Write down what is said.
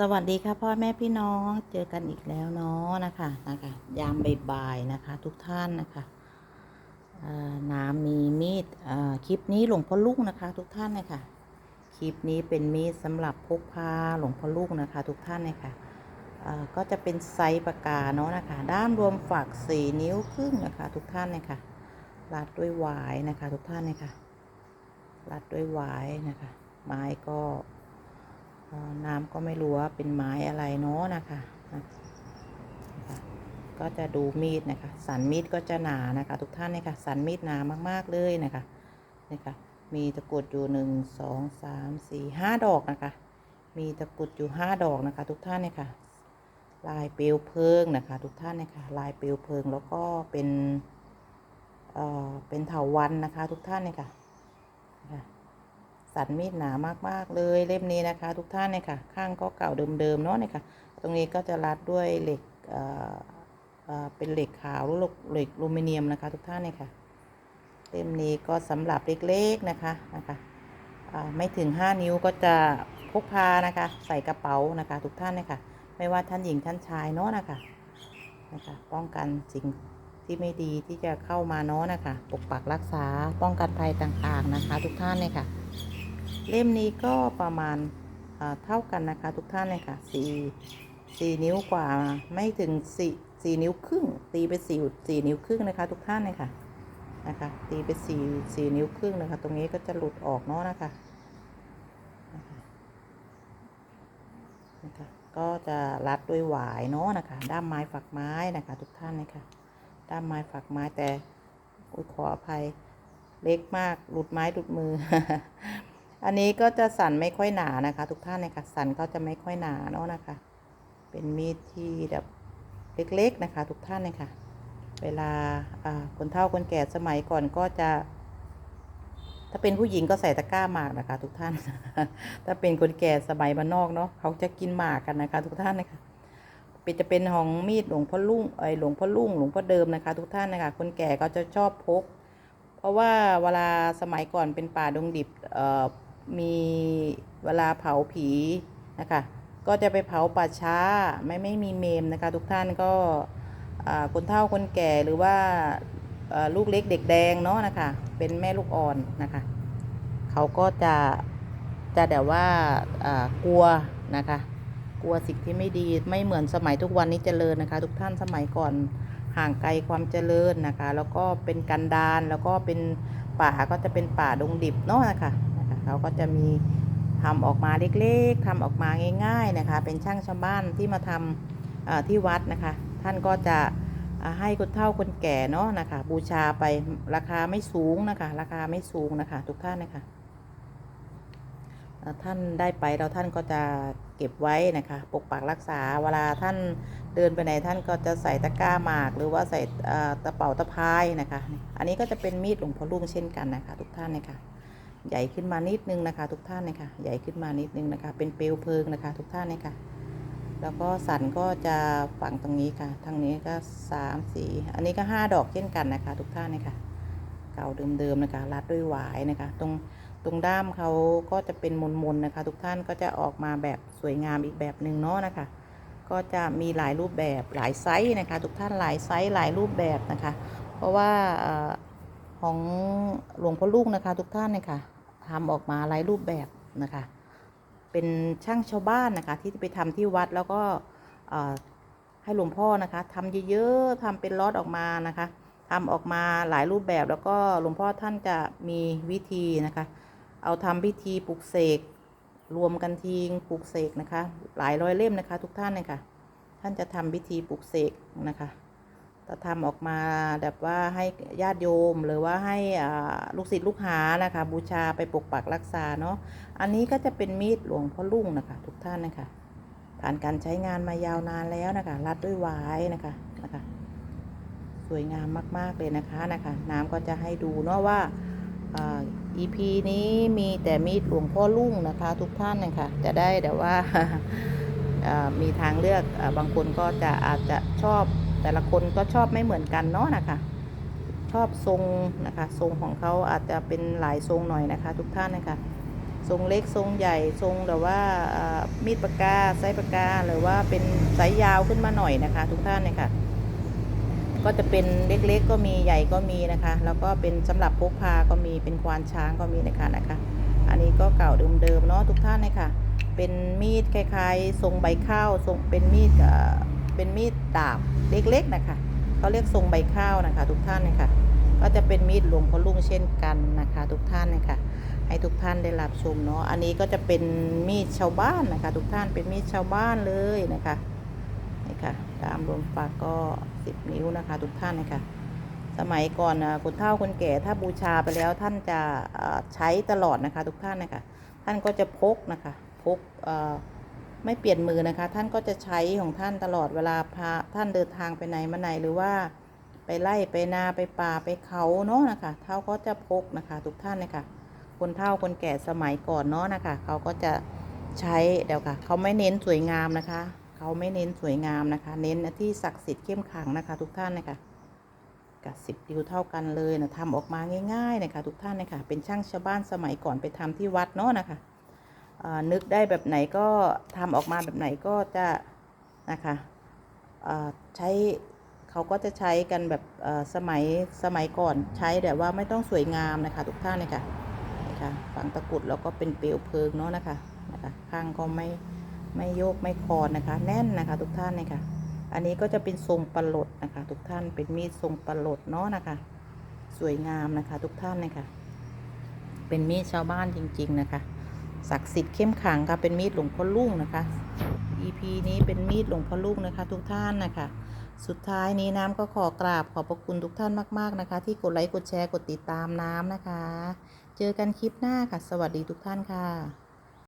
สวัสดีค่ะพ่อแม่พี่น้องเจอกันอีกแล้วเนาะนะคะนะคะยามบ่ายๆนะคะ ทุกท่านนะคะน้ำมีมีดคลิปนี้หลวงพ่อลูกนะคะ ทุกท่านนะคะคลิปนี้เป็นมีดสำหรับพกพาหลวงพ่อลูกนะคะ ทุกท่านนะคะเอ่อก็จะเป็นไซส์ปากกาเนาะนะคะ ด้ามรวมฝักสี่นิ้วครึ่งนะคะ ทุกท่านนะคะรัดด้วยหวายนะคะ ทุกท่านนะคะรัดด้วยหวายนะคะ ไม้ก็ น้ำก็ไม่รู้ว่าเป็นไม้อะไรเนาะนะคะก็จะดูมีดนะคะ สันมีดก็จะหนานะคะ ทุกท่านนะคะสันมีดหนามากๆเลยนะคะนะคะมีตะกุดอยู่หนึ่งสองสามสี่ห้าดอกนะคะ มีตะกุดอยู่ห้าดอกนะคะ ทุกท่านนะคะลายเปลวเพลิงนะคะ ทุกท่านนะคะลายเปลวเพลิงแล้วก็เป็นเอ่อเป็นเถาวันนะคะ ทุกท่านนะคะนะคะ สันมีดหนามากๆเลยเล่มนี้นะคะ ทุกท่านเนี่ยค่ะ ข้างก็เก่าเดิมๆเนาะเนี่ยค่ะ ตรงนี้ก็จะรัดด้วยเหล็กเอ่อเป็นเหล็กขาวหรือเหล็กลูมิเนียมนะคะ ทุกท่านเนี่ยค่ะเล่มนี้ก็สำหรับเล็กๆนะคะนะคะไม่ถึง 5 นิ้วก็จะพกพานะคะ ใส่กระเป๋านะคะ ทุกท่านเนี่ยค่ะ ไม่ว่าท่านหญิงท่านชายเนาะนะคะนะคะ ป้องกันสิ่งที่ไม่ดีที่จะเข้ามาเนาะนะคะ ปกปักรักษาป้องกันภัยต่างๆนะคะ ทุกท่านเนี่ยค่ะ เล่มนี้ก็ประมาณเท่ากันนะคะ ทุกท่านเลยค่ะสี่สี่นิ้วกว่าไม่ถึงสี่สี่นิ้วครึ่ง ตีไปสี่สี่นิ้วครึ่งนะคะ ทุกท่านเลยค่ะนะคะตีไปสี่สี่นิ้วครึ่งนะคะ ตรงนี้ก็จะหลุดออกเนาะนะคะนะคะก็จะรัดด้วยหวายเนาะนะคะ ด้ามไม้ฝักไม้นะคะ ทุกท่านเลยค่ะด้ามไม้ฝักไม้แต่อุยขออภัยเล็กมากหลุดไม้หลุดมือ อันนี้ก็จะสันไม่ค่อยหนานะคะ ทุกท่านนะคะสันก็จะไม่ค่อยหนาเนาะนะคะ เป็นมีดที่แบบเล็กๆนะคะ ทุกท่านเลยค่ะเวลาอ่าคนเฒ่าคนแก่สมัยก่อนก็จะ ถ้าเป็นผู้หญิงก็ใส่ตะกร้าหมากนะคะ ทุกท่าน ถ้าเป็นคนแก่สมัยบ้านนอกเนาะเขาจะกินหมากกันนะคะ ทุกท่านนะคะเป็นจะเป็นของมีดหลวงพ่อลุ่งไอหลวงพ่อลุ่งหลวงพ่อเดิมนะคะ ทุกท่านนะคะคนแก่ก็จะชอบพก เพราะว่าเวลาสมัยก่อนเป็นป่าดงดิบเอ่อ มีเวลาเผาผีนะคะ ก็จะไปเผาป่าช้าไม่ไม่มีเมมนะคะ ทุกท่านก็คนเฒ่าคนแก่หรือว่าลูกเล็กเด็กแดงเนาะนะคะ เป็นแม่ลูกอ่อนนะคะ เขาก็จะจะแต่ว่ากลัวนะคะ กลัวสิ่งที่ไม่ดีไม่เหมือนสมัยทุกวันนี้เจริญนะคะ ทุกท่านสมัยก่อนห่างไกลความเจริญนะคะ แล้วก็เป็นกันดารแล้วก็เป็นป่าก็จะเป็นป่าดงดิบเนาะนะคะ เขาก็จะมีทำออกมาเล็กๆทำออกมาง่าย ๆนะคะ เป็นช่างชาวบ้านที่มาทำที่วัดนะคะ ท่านก็จะให้คนเฒ่าคนแก่เนาะนะคะ บูชาไปราคาไม่สูงนะคะ ราคาไม่สูงนะคะ ทุกท่านนะคะท่านได้ไปแล้วท่านก็จะเก็บไว้นะคะ ปกปักรักษาเวลาท่านเดินไปไหนท่านก็จะใส่ตะกร้าหมาก หรือว่าใส่เอ่อกระเป๋าตะพายนะคะ อันนี้ก็จะเป็นมีดหลวงพ่อลุงเช่นกันนะคะ ทุกท่านนะคะ ใหญ่ขึ้นมานิดนึงนะคะ ทุกท่านนะคะใหญ่ขึ้นมานิดนึงนะคะ เป็นเปลวเพลิงนะคะ ทุกท่านนะคะแล้วก็สันก็จะฝังตรงนี้ค่ะ ทางนี้ก็สามสี่อันนี้ก็ห้าดอกเช่นกันนะคะ ทุกท่านนะคะ เก่าเดิมๆนะคะ รัดด้วยหวายนะคะ ตรงตรงด้ามเขาก็จะเป็นมนๆนะคะ ทุกท่านก็จะออกมาแบบสวยงามอีกแบบหนึ่งเนาะนะคะ ก็จะมีหลายรูปแบบหลายไซส์นะคะ ทุกท่านหลายไซส์หลายรูปแบบนะคะ เพราะว่าของหลวงพ่อลูกนะคะ ทุกท่านนะคะ ทำออกมาหลายรูปแบบนะคะ เป็นช่างชาวบ้านนะคะ ที่ไปทำที่วัดแล้วก็ให้หลวงพ่อนะคะทำเยอะๆทำเป็นล็อตออกมานะคะทำออกมาหลายรูปแบบแล้วก็หลวงพ่อท่านจะมีวิธีนะคะ เอาทำพิธีปลุกเสกรวมกันทีปลูกเสกนะคะ หลายร้อยเล่มนะคะ ทุกท่านเลยค่ะท่านจะทำพิธีปลูกเสกนะคะ จะทำออกมาแบบว่าให้ญาติโยมหรือว่าให้ลูกศิษย์ลูกหานะคะ บูชาไปปกปักรักษาเนาะอันนี้ก็จะเป็นมีดหลวงพ่อลุ่งนะคะ ทุกท่านนะคะ ผ่านการใช้งานมายาวนานแล้วนะคะ รัดด้วยวายนะคะนะคะ สวยงามมาก ๆ เลยนะคะนะคะ น้ำก็จะให้ดูเนาะว่าอ่า EP นี้มีแต่มีดหลวงพ่อลุ่งนะคะ ทุกท่านนะคะจะได้แต่ว่ามีทางเลือกอบางคนก็จะอาจจะชอบ แต่ละคนก็ชอบไม่เหมือนกันเนาะนะคะ ชอบทรงนะคะ ทรงของเขาอาจจะเป็นหลายทรงหน่อยนะคะ ทุกท่านนะคะ ทรงเล็กทรงใหญ่ทรงแบบว่ามีดปากกาไซส์ปากกาหรือว่าเป็นไซส์ยาวขึ้นมาหน่อยนะคะ ทุกท่านเนี่ยค่ะก็จะเป็นเล็กๆ ก็มีใหญ่ก็มีนะคะ แล้วก็เป็นสำหรับพกพาก็มีเป็นควานช้างก็มีนะคะนะคะ อันนี้ก็เก่าเดิมๆเนาะทุกท่านเลยค่ะเป็นมีดคล้ายๆ ทรงใบข้าวทรงเป็นมีด เป็นมีดดาบเล็กๆนะคะเขาเรียกทรงใบข้าวนะคะ ทุกท่านเลยค่ะก็จะเป็นมีดหลวงพ่อลุงเช่นกันนะคะ ทุกท่านเลยค่ะให้ทุกท่านได้รับชมเนาะอันนี้ก็จะเป็นมีดชาวบ้านนะคะ ทุกท่านเป็นมีดชาวบ้านเลยนะคะนี่ค่ะดามรวมปากก็สิบนิ้วนะคะ ทุกท่านนะคะสมัยก่อนคนเฒ่าคนแก่ถ้าบูชาไปแล้วท่านจะใช้ตลอดนะคะ ทุกท่านนะคะท่านก็จะพกนะคะพกอ ไม่เปลี่ยนมือนะคะ ท่านก็จะใช้ของท่านตลอดเวลาพาท่านเดินทางไปไหนมาไหนหรือว่าไปไล่ไปนาไปป่าไปเขาเนาะนะคะเท่าก็จะพกนะคะ ทุกท่านนะคะคนเฒ่าคนแก่สมัยก่อนเนาะนะคะ เขาก็จะใช้เดี๋ยวค่ะ เขาไม่เน้นสวยงามนะคะ เขาไม่เน้นสวยงามนะคะ เน้นที่ศักดิ์สิทธิ์เข้มขังนะคะ ทุกท่านนะคะกับสิบดิวเท่ากันเลยนะทำออกมาง่าย ๆ นะคะ ทุกท่านนะคะเป็นช่างชาวบ้านสมัยก่อนไปทำที่วัดเนาะนะคะ นึกได้แบบไหนก็ทำออกมาแบบไหนก็จะนะคะใช้เขาก็จะใช้กันแบบสมัยสมัยก่อนใช้แต่ว่าไม่ต้องสวยงามนะคะ ทุกท่านนะคะนี่ค่ะฝังตะกุดแล้วก็เป็นเปลวเพลิงเนาะนะคะนะคะข้างก็ไม่ไม่โยกไม่คอนนะคะ แน่นนะคะ ทุกท่านเลยค่ะอันนี้ก็จะเป็นทรงปลดนะคะ ทุกท่านเป็นมีดทรงปลดเนาะนะคะ สวยงามนะคะ ทุกท่านเลยค่ะเป็นมีดชาวบ้านจริง ๆ นะคะ ศักดิ์สิทธิ์เข้มขังค่ะเป็นมีดหลวงพ่อลุ่งนะคะ EP นี้เป็นมีดหลวงพ่อลุ่งนะคะ ทุกท่านนะคะ สุดท้ายนี้น้ำก็ขอกราบขอบพระคุณทุกท่านมากๆนะคะ ที่กดไลค์กดแชร์กดติดตามน้ำนะคะ เจอกันคลิปหน้าค่ะ สวัสดีทุกท่านค่ะ